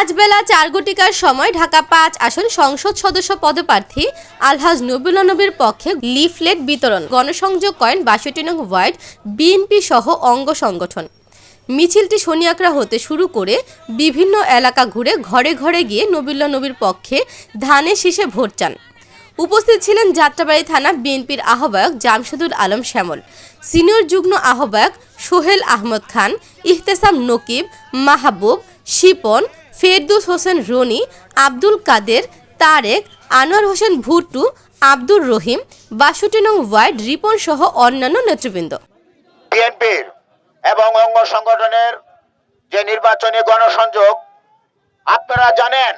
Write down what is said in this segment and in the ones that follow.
আজ বেলা চার ঘটিকার সময় ঢাকা পাঁচ আসন সংসদ সদস্য পদপ্রার্থী আলহাজ নবুল্লা নবীর পক্ষে লিফলেট বিতরণ, গণসংযোগ করেন বাষট্টি নং ওয়ার্ড বিএনপি সহ অঙ্গ সংগঠন। মিছিলটি শনিয়াকড়া হতে শুরু করে বিভিন্ন এলাকা ঘুরে ঘরে ঘরে গিয়ে নবুল্লা নবীর পক্ষে ধানের শীষে ভোট চান। উপস্থিত ছিলেন যাত্রাবাড়ি থানা বিএনপির আহ্বায়ক জামশেদুল আলম শ্যামল, সিনিয়র যুগ্ম আহ্বায়ক সোহেল আহমদ খান, ইহতেসাম নকিব, মাহবুব, শিপন ফেরদুস হোসেন রনি, আব্দুল কাদের, তারেক, আনোয়ার হোসেন ভুট্টু, আব্দুর রহিম, বাষট্টি নং ওয়ার্ড, রিপন সহ অন্যান্য নেতৃবৃন্দ। বিএনপির এবং অঙ্গ সংগঠনের যে নির্বাচনী গণসংযোগ, আপনারা জানেন,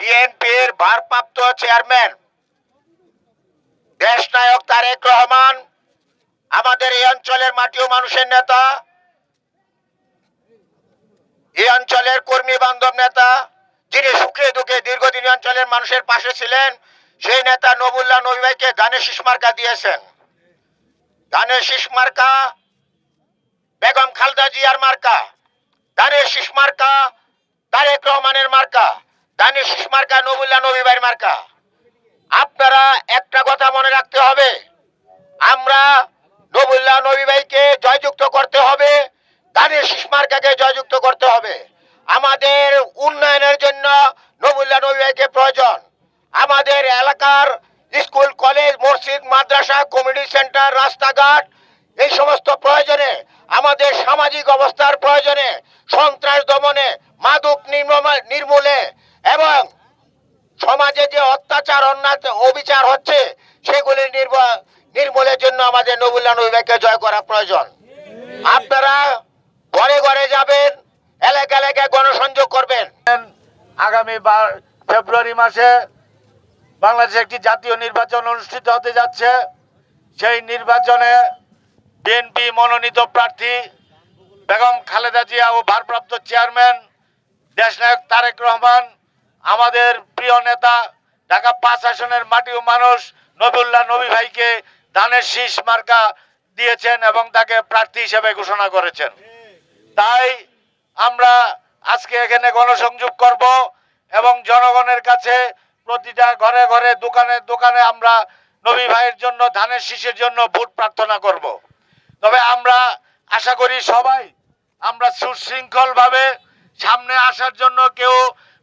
বিএনপির ভারপ্রাপ্ত চেয়ারম্যান দেশনায়ক তারেক রহমান, আমাদের এই অঞ্চলের মাটি ও মানুষের নেতা এই অঞ্চলের কর্মী বান্ধব নেতা যিনি সুখে দুঃখে দীর্ঘদিন অঞ্চলের মানুষের পাশে ছিলেন, সেই নেতা নবুল্লাহ নবী ভাইকে ধানের শীষ মার্কা দিয়েছেন। ধানের শীষ মার্কা, বেগম খালদা জিয়ার মার্কা দানের শীষ মার্কা, তারেক রহমানের মার্কা দানের শীষ মার্কা, নবুল্লাহ নবীবাইয়ের মার্কা। আপনারা একটা কথা মনে রাখতে হবে আমরা নবুল্লাহ নবীবাইকে জয়যুক্ত করতে হবে দানের শীষ মার্কাকে জয়যুক্ত করতে হবে। আমাদের উন্নয়নের জন্য নবুল্লাহ নবীবাইকে প্রয়োজন, আমাদের এলাকার স্কুল, কলেজ, মসজিদ, মাদ্রাসা, কমিউনিটি সেন্টার, রাস্তাঘাট, এই সমস্ত প্রয়োজনে, আমাদের সামাজিক অবস্থার প্রয়োজনে, সন্ত্রাস দমনে, মাদক নির্মূলে এবং সমাজে যে অত্যাচার অবিচার হচ্ছে, সেগুলি নির্মূলের জন্য আমাদের নবুল্লাহ নবীকে জয় করা প্রয়োজন। আপনারা ঘরে ঘরে যাবেন এলাকা এলাকায় গণসংযোগ করবেন। আগামী বার- ফেব্রুয়ারি মাসে বাংলাদেশে একটি জাতীয় নির্বাচন অনুষ্ঠিত হতে যাচ্ছে। সেই নির্বাচনে বিএনপি মনোনীত প্রার্থী বেগম খালেদা জিয়া ও ভারপ্রাপ্ত চেয়ারম্যান দেশনায়ক তারেক রহমান, আমাদের প্রিয় নেতা, ঢাকা পাঁচ আসনের মাটি ও মানুষ নবুল্লাহ নবী ভাইকে ধানের শীষ মার্কা দিয়েছেন এবং তাকে প্রার্থী হিসেবে ঘোষণা করেছেন। তাই আমরা আজকে এখানে গণসংযোগ করব এবং জনগণের কাছে প্রতিটা ঘরে ঘরে, দোকানে দোকানে আমরা নবী ভাইয়ের জন্য, ধানের শীষের জন্য ভোট প্রার্থনা করব। তবে আমরা আশা করি সবাই আমরা সুশৃঙ্খল ভাবে সামনে আসার জন্য কেউ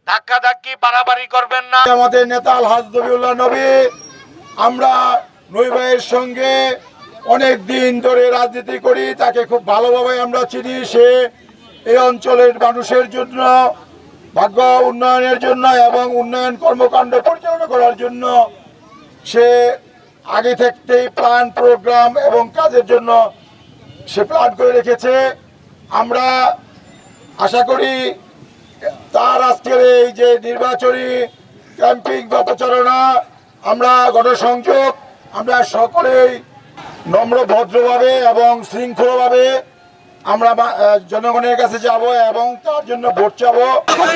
ধাক্কা ধাক্কি বাড়াবাড়ি করবেন না। আমাদের নেতা আলহাজ নবীউল্লাহ নবী, আমরা নবী ভাইয়ের সঙ্গে অনেক দিন ধরে রাজনীতি করি, তাকে খুব ভালোভাবে আমরা চিনি। সে এই অঞ্চলের মানুষের জন্য, ভাগ্য উন্নয়নের জন্য এবং উন্নয়ন কর্মকাণ্ড পরিচালনা করার জন্য সে আগে থাকতেই প্ল্যান প্রোগ্রাম এবং কাজের জন্য সে প্ল্যান করে রেখেছে। আমরা আশা করি তার আজকের এই যে নির্বাচনী ক্যাম্পিং বা প্রচারণা, আমরা গণসংযোগ, আমরা সকলেই নম্র, ভদ্রভাবে এবং শৃঙ্খলভাবে আমরা জনগণের কাছে যাব এবং তার জন্য ভোট চাব বললে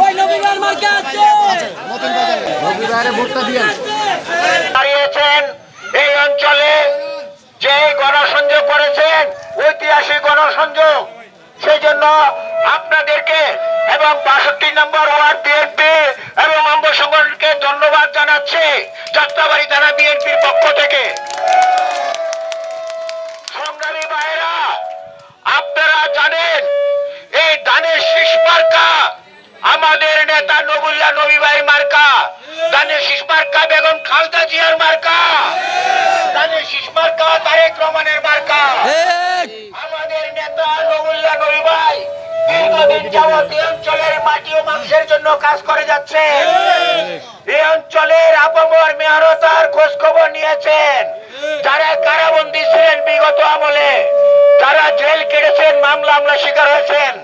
ওই রাখছে। দাঁড়িয়েছেন এই অঞ্চলে যে গণসংযোগ করেছেন ঐতিহাসিক গণসংযোগ সেই জন্য আপনাদেরকে এবং বাষট্টি নম্বর ওয়ার্ড বিএনপি এবং অঙ্গ সংগঠনকে ধন্যবাদ জানাচ্ছি যাত্রাবাড়ি থানা বিএনপির পক্ষ থেকে। আমাদের নেতা নবুল্লাহ নবী ভাই মার্কা ধানের শীষ মার্কা বেগম খালদা জিয়ার মার্কা ধানের শীষ মার্কা তারেক রহমানের মার্কা। আমাদের নেতা নবুল্লাহ নবী ভাই দীর্ঘদিন যাবৎ এই অঞ্চলের মাটি ও মাংসের জন্য কাজ করে যাচ্ছে। এই অঞ্চলের আপামর মেয়রতার খোঁজ খবর নিয়েছেন। যারা কারাবন্দী ছিলেন বিগত আমলে যারা জেল কেটেছেন মামলা আমলা শিকার হয়েছেন।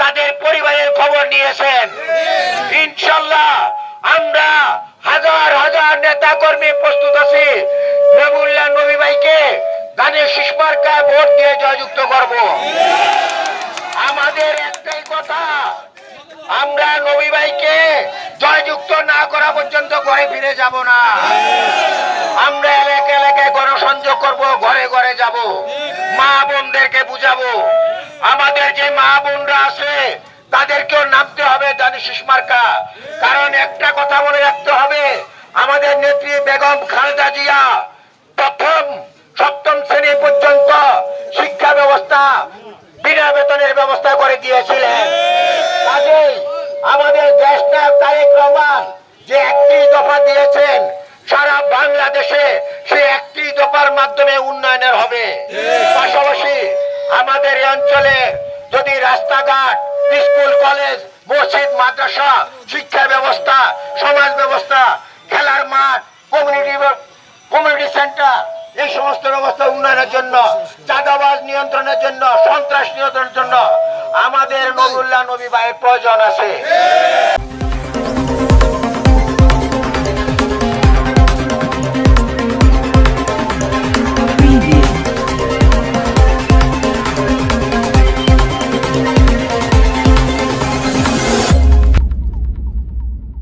তাদের পরিবারের খবর নিয়েছেন। ইনশাল্লাহ আমরা হাজার হাজার নেতা কর্মী প্রস্তুত আছি। নবুল্লাহ নবী ভাইকে গানের শিশমার্কায় ভোট দিয়ে জয়যুক্ত করব। আমাদের একটাই কথা, আমরা নবী ভাইকে জয়যুক্ত না করা পর্যন্ত ঘরে ফিরে যাব না। আমরা এলাকা এলাকায় গণসংযোগ করব, ঘরে ঘরে যাব। মা বোনদেরকে বুঝাবো। আমাদের যে মা বোনরা আছে, তাদেরকেও নামতে হবে দানি শিশমার্কা কারণ একটা কথা মনে রাখতে হবে, আমাদের নেত্রী বেগম খালেদা জিয়া প্রথম, সপ্তম শ্রেণি পর্যন্ত শিক্ষা ব্যবস্থা, বিনা বেতনের ব্যবস্থা করে দিয়েছিলেন। কাজেই আমাদের দেশ নায়ক তারেক রহমান যে একটি দফা দিয়েছেন, সারা বাংলাদেশে সে একটি দফার মাধ্যমে উন্নয়নের হবে। পাশাপাশি আমাদের অঞ্চলে যদি রাস্তাঘাট, স্কুল, কলেজ, মসজিদ, মাদ্রাসা, শিক্ষা ব্যবস্থা, সমাজ ব্যবস্থা, খেলার মাঠ কমিউনিটি কমিউনিটি সেন্টার এই সমস্ত ব্যবস্থা উন্নয়নের জন্য, চাঁদাবাজ নিয়ন্ত্রণের জন্য, সন্ত্রাস নিয়ন্ত্রণের জন্য আমাদের নবুল্লাহ নবী ভাইয়ের প্রয়োজন আছে।